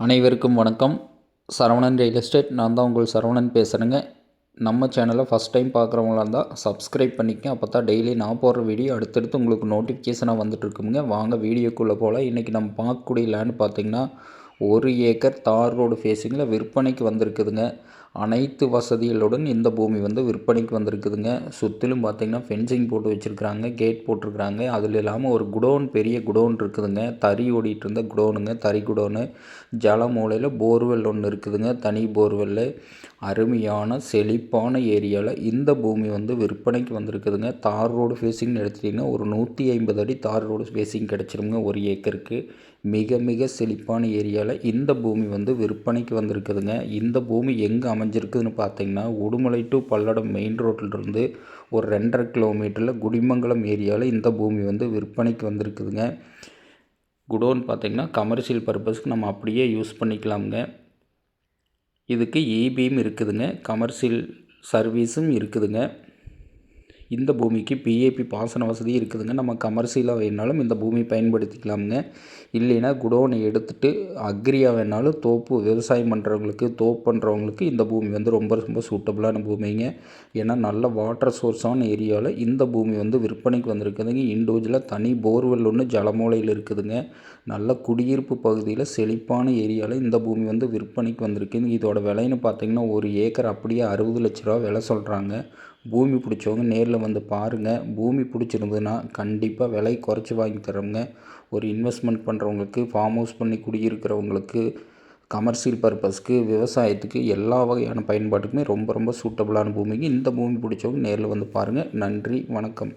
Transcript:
அனைவருக்கும் வணக்கம். Saravanan real estate நான் தான் உங்கள் சரவணன் பேசுகிறேங்க நம்ம சேனலை ஃபஸ்ட் டைம் பார்க்குறவங்களா இருந்தால் சப்ஸ்கிரைப் பண்ணிக்க அப்போ தான் டெய்லி நான் போடுற வீடியோ அடுத்தடுத்து உங்களுக்கு நோட்டிஃபிகேஷனாக வந்துட்டுருக்குங்க வாங்க வீடியோக்குள்ளே போல் இன்றைக்கி நம்ம பார்க்கக்கூடிய லேண்ட் பார்த்திங்கன்னா ஒரு ஏக்கர் தார் ரோடு ஃபேஸிங்கில் விற்பனைக்கு வந்திருக்குதுங்க. அனைத்து வசதிகளுடன் இந்த பூமி வந்து விற்பனைக்கு வந்திருக்குதுங்க. சுற்றிலும் பார்த்திங்கன்னா ஃபென்சிங் போட்டு வச்சுருக்குறாங்க கேட் போட்டிருக்குறாங்க. அதில் இல்லாமல் ஒரு குடோன் பெரிய குடோன் இருக்குதுங்க. தறி ஓடிட்டு இருந்த குடோனுங்க தறி குடோனு. ஜல மூலையில் போர்வெல் ஒன்று இருக்குதுங்க தனி போர்வெல்லு அருமையான செழிப்பான ஏரியாவில் இந்த பூமி வந்து விற்பனைக்கு வந்திருக்குதுங்க. தார் ரோடு ஃபேஸிங்னு எடுத்துட்டிங்கன்னா ஒரு நூற்றி ஐம்பது அடி தார் ரோடு ஃபேஸிங் கிடச்சிருங்க ஒரு ஏக்கருக்கு. மிக மிக செழிப்பான ஏரியாவில் இந்த பூமி வந்து விற்பனைக்கு வந்திருக்குதுங்க. இந்த பூமி எங்கே அமைஞ்சிருக்குதுன்னு பார்த்தீங்கன்னா உடுமலை டு பல்லடம் மெயின் ரோட்டிலிருந்து ஒரு ரெண்டரை கிலோமீட்டரில் குடிமங்கலம் ஏரியாவில் இந்த பூமி வந்து விற்பனைக்கு வந்திருக்குதுங்க. குடோன் பார்த்திங்கன்னா கமர்ஷியல் பர்பஸ்க்கு நம்ம அப்படியே யூஸ் பண்ணிக்கலாமுங்க. இதுக்கு இபியும் இருக்குதுங்க. கமர்ஷியல் சர்வீஸும் இருக்குதுங்க. இந்த பூமிக்கு பிஏபி பாசன வசதி இருக்குதுங்க. நம்ம கமர்ஷியலாக வேணாலும் இந்த பூமி பயன்படுத்திக்கலாமுங்க. இல்லைன்னா குடோனை எடுத்துகிட்டு அக்ரியாக வேணாலும் தோப்பு விவசாயம் பண்ணுறவங்களுக்கு தோப்பு பண்ணுறவங்களுக்கு இந்த பூமி வந்து ரொம்ப ரொம்ப சூட்டபுளான பூமிங்க. ஏன்னா நல்ல வாட்டர் சோர்ஸான ஏரியாவில் இந்த பூமி வந்து விற்பனைக்கு வந்திருக்குதுங்க. இண்டிவிஜுவலாக தனி போர்வெல் ஒன்று ஜலமூலையில் இருக்குதுங்க. நல்ல குடியிருப்பு பகுதியில் செழிப்பான ஏரியாவில் இந்த பூமி வந்து விற்பனைக்கு வந்திருக்குங்க இதோட விலைன்னு பார்த்தீங்கன்னா ஒரு ஏக்கர் அப்படியே அறுபது லட்ச ரூபா விலை சொல்கிறாங்க பூமி பிடிச்சவங்க நேரில் வந்து பாருங்கள் பூமி பிடிச்சிருந்ததுன்னா கண்டிப்பாக விலை குறைச்சி வாங்கி தரோங்க ஒரு இன்வெஸ்ட்மெண்ட் பண்ணுறவங்களுக்கு ஃபார்ம் ஹவுஸ் பண்ணி குடியிருக்கிறவங்களுக்கு கமர்ஷியல் பர்பஸ்க்கு விவசாயத்துக்கு எல்லா வகையான பயன்பாட்டுக்குமே ரொம்ப ரொம்ப சூட்டபுளான பூமிக்கு இந்த பூமி பிடிச்சவங்க நேரில் வந்து பாருங்கள் நன்றி வணக்கம்.